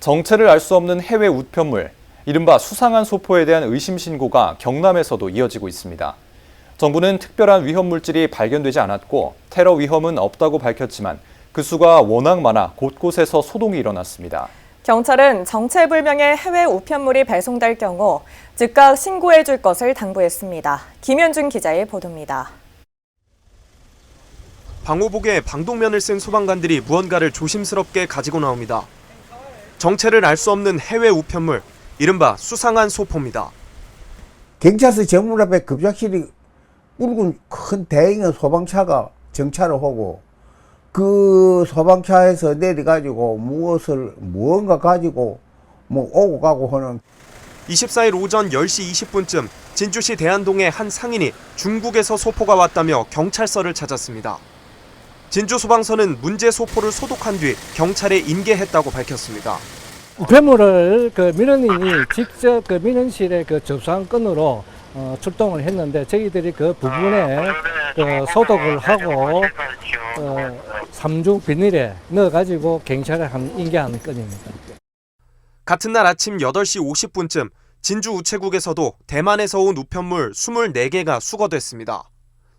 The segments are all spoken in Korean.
정체를 알 수 없는 해외 우편물, 이른바 수상한 소포에 대한 의심 신고가 경남에서도 이어지고 있습니다. 정부는 특별한 위험 물질이 발견되지 않았고 테러 위험은 없다고 밝혔지만 그 수가 워낙 많아 곳곳에서 소동이 일어났습니다. 경찰은 정체불명의 해외 우편물이 배송될 경우 즉각 신고해 줄 것을 당부했습니다. 김현준 기자의 보도입니다. 방호복에 방독면을 쓴 소방관들이 무언가를 조심스럽게 가지고 나옵니다. 정체를 알 수 없는 해외 우편물, 이른바 수상한 소포입니다. 경찰서 정문 앞에 급작실이 굵은 큰 대형의 소방차가 정차를 하고 그 소방차에서 내려가지고 무엇을 무언가 가지고 뭐 오고 가고 하는 24일 오전 10시 20분쯤 진주시 대안동의 한 상인이 중국에서 소포가 왔다며 경찰서를 찾았습니다. 진주 소방서는 문제 소포를 소독한 뒤 경찰에 인계했다고 밝혔습니다. 우편물을 그 민원인이 직접 그 민원실에 그 접수한 건으로 어, 출동을 했는데 저희들이 그 부분에 그 소독을 하고 어, 삼중 비닐에 넣어가지고 경찰에 한 인계하는 건입니다. 같은 날 아침 8시 50분쯤 진주 우체국에서도 대만에서 온 우편물 24개가 수거됐습니다.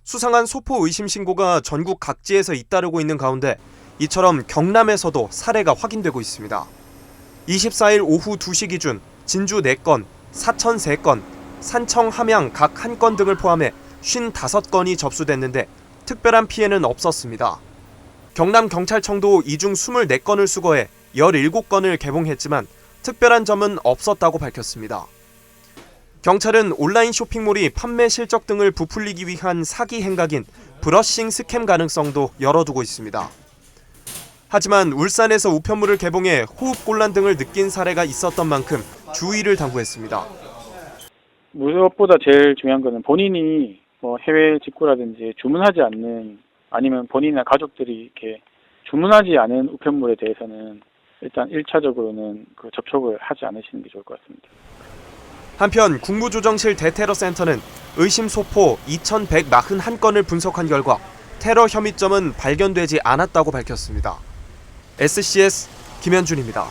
수상한 소포 의심 신고가 전국 각지에서 잇따르고 있는 가운데 이처럼 경남에서도 사례가 확인되고 있습니다. 24일 오후 2시 기준 진주 4건, 사천 3건, 산청 함양 각 1건 등을 포함해 55건이 접수됐는데 특별한 피해는 없었습니다. 경남 경찰청도 이 중 24건을 수거해 17건을 개봉했지만 특별한 점은 없었다고 밝혔습니다. 경찰은 온라인 쇼핑몰이 판매 실적 등을 부풀리기 위한 사기 행각인 브러싱 스캠 가능성도 열어두고 있습니다. 하지만 울산에서 우편물을 개봉해 호흡곤란 등을 느낀 사례가 있었던 만큼 주의를 당부했습니다. 무엇보다 제일 중요한 거는 본인이 뭐 해외 직구라든지 주문하지 않는 아니면 본인이나 가족들이 이렇게 주문하지 않은 우편물에 대해서는 일단 1차적으로는 그 접촉을 하지 않으시는 게 좋을 것 같습니다. 한편 국무조정실 대테러센터는 의심 소포 2,141건을 분석한 결과 테러 혐의점은 발견되지 않았다고 밝혔습니다. SCS 김현준입니다.